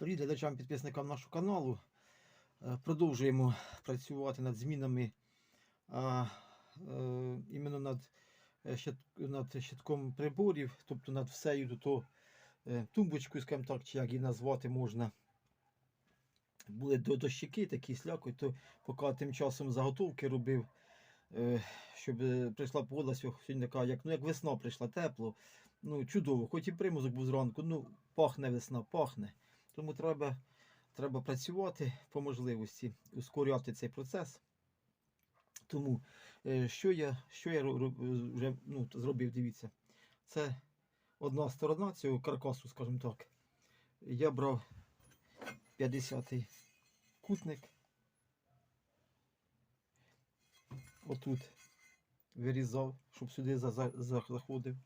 Привіт глядачам підписникам нашого каналу. Е, Продовжуємо працювати над змінами а, е, іменно над, е, щит, над щитком приборів, тобто над всею до того, е, тумбочкою, скажімо так, чи як її назвати можна. Були до дощики такі слякоть, то поки тим часом заготовки робив, е, щоб прийшла погода сьогодні така, як, ну, як весна прийшла, тепло. Ну, чудово, хоч і примузок був зранку, ну, пахне весна, пахне. Тому треба, треба працювати по можливості, ускоряти цей процес. Тому е, що я, що я вже ну, зробив, дивіться. Це одна сторона цього каркасу, скажімо так. Я брав 50-й кутник. Отут вирізав, щоб сюди за, за, за- заходив.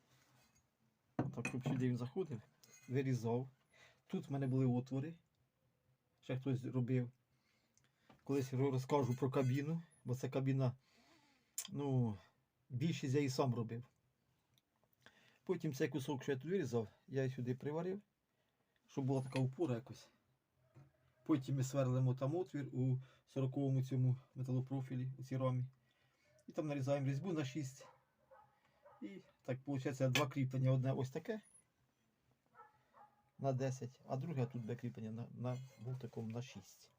Так, щоб сюди він заходив, вирізав. Тут в мене були отвори. Ще хтось робив. Колись ро- розкажу про кабіну, бо це кабіна, ну, більшість я і сам робив. Потім цей кусок, що я тут вирізав, я сюди приварив, щоб була така опора якось. Потім ми сверлимо там отвір у 40-му цьому металопрофілі, у цій рамі. І там нарізаємо різьбу на 6. І так виходить два кріплення. Одне ось таке на 10, а друге тут буде кріплення на, на болтиком на 6.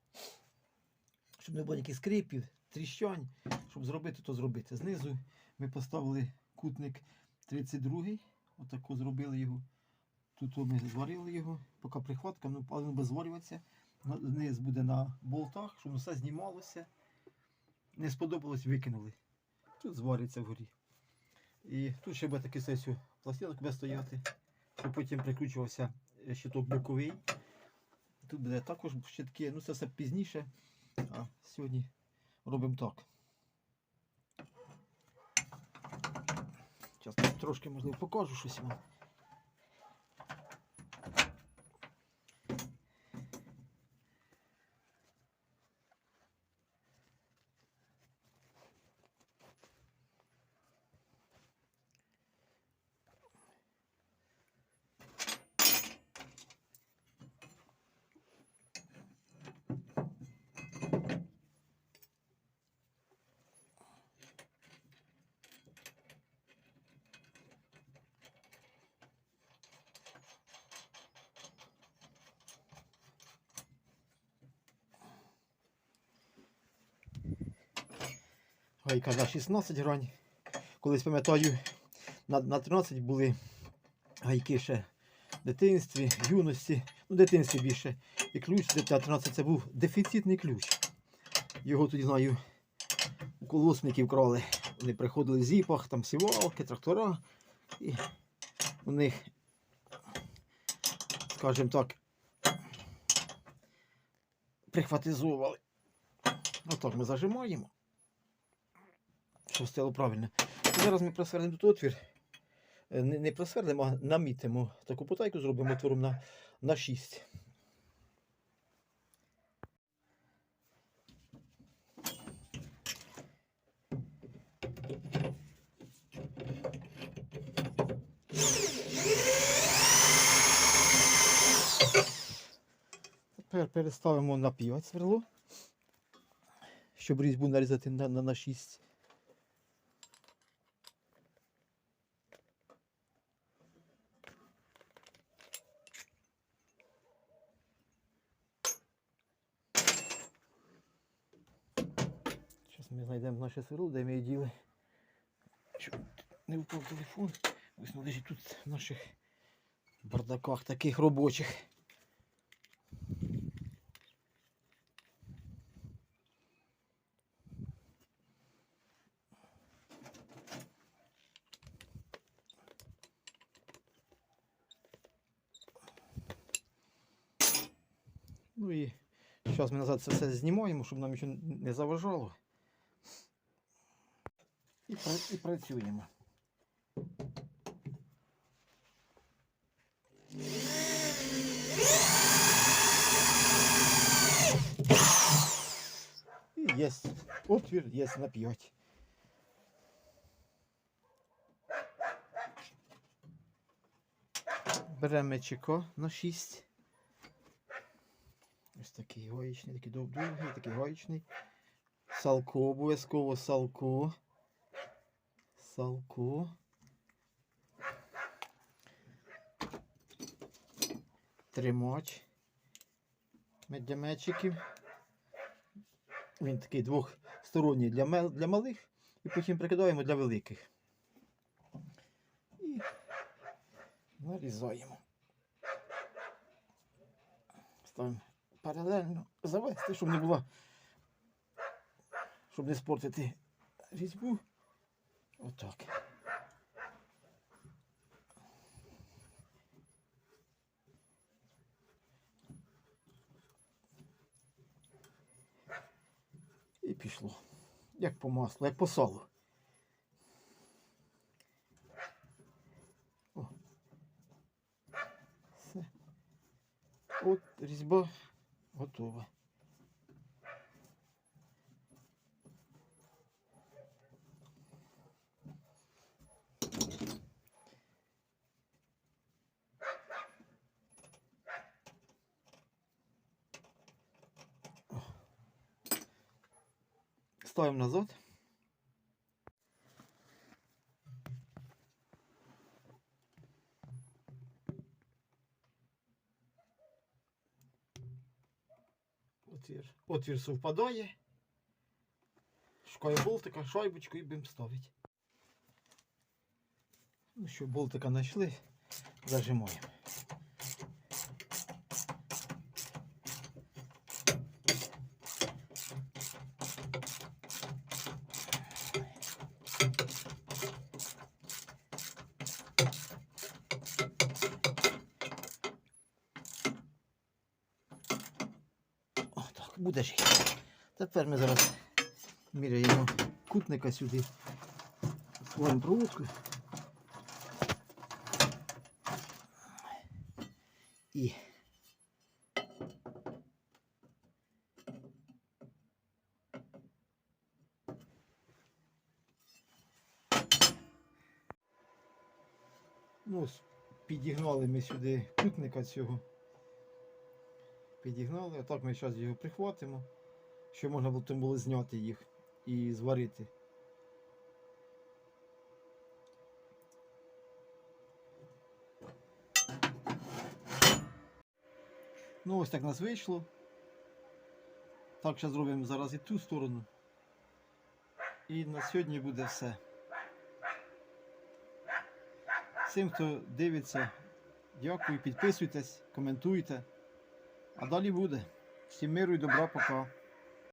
Щоб не було ніяких скрипів, тріщань, щоб зробити, то зробити. Знизу ми поставили кутник 32, отако зробили його. Тут ми зварили його, поки прихватка, ну, але без зварюватися. На- Низ буде на болтах, щоб все знімалося. Не сподобалось, викинули. Тут звариться вгорі. І тут ще буде такий сесію пластинок буде стояти, щоб потім прикручувався щиток боковий. Тут буде також щитки, ну це все пізніше. А сьогодні робимо так. Зараз трошки можливо покажу щось вам. Гайка на 16 грань. Колись пам'ятаю, на, на 13 були гайки ще в дитинстві, в юності, ну, дитинстві більше. І ключ для 13 це був дефіцитний ключ. Його тоді знаю, у колосників крали. Вони приходили в зіпах, там сівалки, трактора. І у них, скажімо так, прихватизовували. Отак ми зажимаємо щоб правильно. І зараз ми просверлимо тут отвір. Е, Не, не просверлимо, а намітимо. Таку потайку зробимо отвором на, на 6. Тепер переставимо на 5 сверло, щоб різьбу нарізати на, на, на 6. Зараз ми знайдемо наше сверло, де ми її діли. Щоб не впав телефон. Ось воно лежить тут в наших бардаках таких робочих. Ну і зараз ми назад це все знімаємо, щоб нам нічого не заважало. І, і працюємо. І є отвір, є на 5. Беремо чеко на 6. Ось такий гаєчний, такий дов- довгий, такий гаєчний. Салко обов'язково, салко. Салко. Тримач. Мечиків. Він такий двохсторонній для, для малих і потім прикидаємо для великих. І нарізаємо. Ставимо паралельно завести, щоб не було, щоб не спортити різьбу. Отак. І пішло. Як по маслу, як по салу. О. Все. От різьба готова. Ставимо назад. Отвір, отвір совпадає. Шукаю болтика, шайбочку і будемо ставити. Ну що, болтика знайшли, зажимаємо. Буде жити. Тепер ми зараз міряємо кутника сюди. Свою проводку. І ну, підігнали ми сюди кутника цього. Підігнали, отак ми зараз його прихватимо, щоб можна було потім було зняти їх і зварити. Ну ось так нас вийшло. Так, зараз зробимо зараз і ту сторону. І на сьогодні буде все. Всім, хто дивиться, дякую, підписуйтесь, коментуйте. А далі буде. Всім миру і добра, пока.